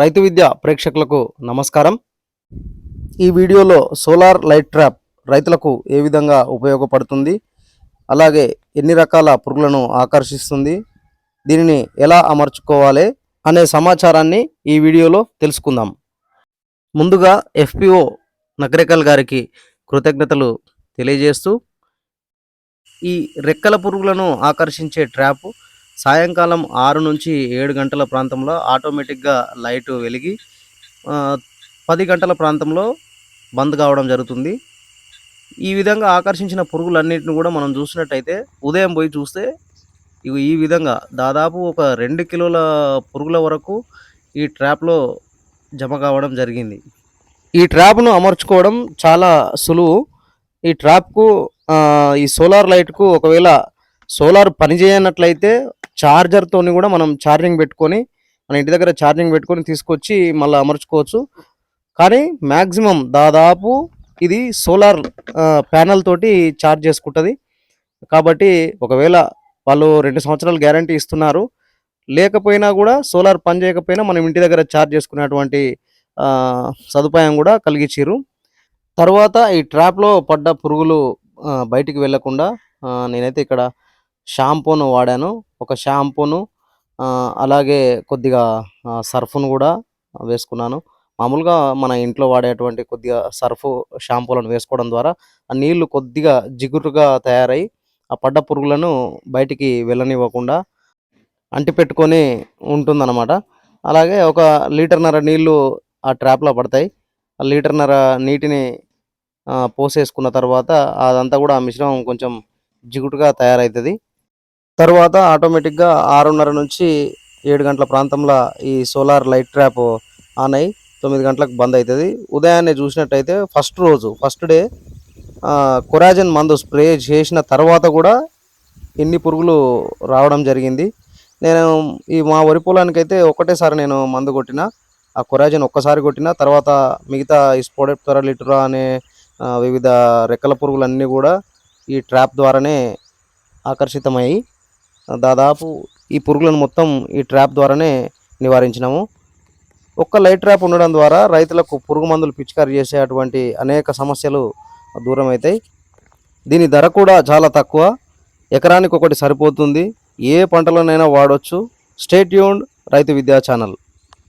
రైతు విద్య ప్రేక్షకులకు నమస్కారం. ఈ వీడియోలో సోలార్ లైట్ ట్రాప్ రైతులకు ఏ విధంగా ఉపయోగపడుతుంది? అలాగే ఎన్ని రకాల పురుగులను ఆకర్షిస్తుంది? దీనిని ఎలా అమర్చుకోవాలి? అనే సమాచారాన్ని ఈ వీడియోలో తెలుసుకుందాం. ముందుగా ఎఫ్పిఓ నగరేకల్ గారికి కృతజ్ఞతలు తెలియజేస్తూ ఈ రెక్కల పురుగులను ఆకర్షించే ట్రాప్ సాయంకాలం ఆరు నుంచి ఏడు గంటల ప్రాంతంలో ఆటోమేటిక్గా లైట్ వెలిగి పది గంటల ప్రాంతంలో బంద్ కావడం జరుగుతుంది. ఈ విధంగా ఆకర్షించిన పురుగులన్నింటిని కూడా మనం చూసినట్టయితే ఉదయం పోయి చూస్తే ఇవి ఈ విధంగా దాదాపు ఒక రెండు కిలోల పురుగుల వరకు ఈ ట్రాప్లో జమ కావడం జరిగింది. ఈ ట్రాప్ను అమర్చుకోవడం చాలా సులువు. ఈ ట్రాప్కు ఈ సోలార్ లైట్కు ఒకవేళ సోలార్ పనిచేయనట్లయితే చార్జర్తో కూడా మనం ఛార్జింగ్ పెట్టుకొని మన ఇంటి దగ్గర ఛార్జింగ్ పెట్టుకొని తీసుకొచ్చి మళ్ళీ అమర్చుకోవచ్చు. కానీ మ్యాక్సిమం దాదాపు ఇది సోలార్ ప్యానల్ తోటి ఛార్జ్ చేసుకుంటుంది. కాబట్టి ఒకవేళ వాళ్ళు రెండు సంవత్సరాలు గ్యారంటీ ఇస్తున్నారు. లేకపోయినా కూడా సోలార్ పని చేయకపోయినా మనం ఇంటి దగ్గర ఛార్జ్ చేసుకునేటువంటి సదుపాయం కూడా కలిగించారు తర్వాత ఈ ట్రాప్లో పడ్డ పురుగులు బయటికి వెళ్ళకుండా నేనైతే ఇక్కడ షాంపూను వాడాను. ఒక షాంపూను అలాగే కొద్దిగా సర్ఫ్ను కూడా వేసుకున్నాను. మామూలుగా మన ఇంట్లో వాడేటువంటి కొద్దిగా సర్ఫ్ షాంపూలను వేసుకోవడం ద్వారా ఆ నీళ్ళు కొద్దిగా జిగురుగా తయారై ఆ పడ్డ పురుగులను బయటికి వెళ్ళనివ్వకుండా అంటిపెట్టుకొని ఉంటుందన్నమాట. అలాగే ఒక లీటర్న్నర నీళ్ళు ఆ ట్రాప్లో పడతాయి. ఆ లీటర్న్నర నీటిని పోసేసుకున్న తర్వాత అదంతా కూడా ఆ మిశ్రమం కొంచెం జిగుటుగా తయారవుతుంది. తర్వాత ఆటోమేటిక్గా ఆరున్నర నుంచి ఏడు గంటల ప్రాంతంలో ఈ సోలార్ లైట్ ట్రాప్ ఆన్ అయ్యి తొమ్మిది గంటలకు బంద్ అవుతుంది. ఉదయాన్నే చూసినట్టయితే ఫస్ట్ రోజు ఫస్ట్ డే కొరాజన్ మందు స్ప్రే చేసిన తర్వాత కూడా ఎన్ని పురుగులు రావడం జరిగింది. నేను ఈ మా వరి పొలానికి అయితే ఒకటేసారి నేను మందు కొట్టిన ఆ కొరాజన్ ఒక్కసారి కొట్టిన తర్వాత మిగతా ఈ స్పోడెప్టరా లిటరా అనే వివిధ రెక్కల పురుగులన్నీ కూడా ఈ ట్రాప్ ద్వారానే ఆకర్షితమయ్యి దాదాపు ఈ పురుగులను మొత్తం ఈ ట్రాప్ ద్వారానే నివారించినాము. ఒక్క లైట్ ట్రాప్ ఉండడం ద్వారా రైతులకు పురుగు మందులు పిచికారీ చేసేటువంటి అనేక సమస్యలు దూరం అవుతాయి దీని ధర కూడా చాలా తక్కువ. ఎకరానికి ఒకటి సరిపోతుంది. ఏ పంటలోనైనా వాడొచ్చు. స్టేట్ యూన్ రైతు విద్యా ఛానల్.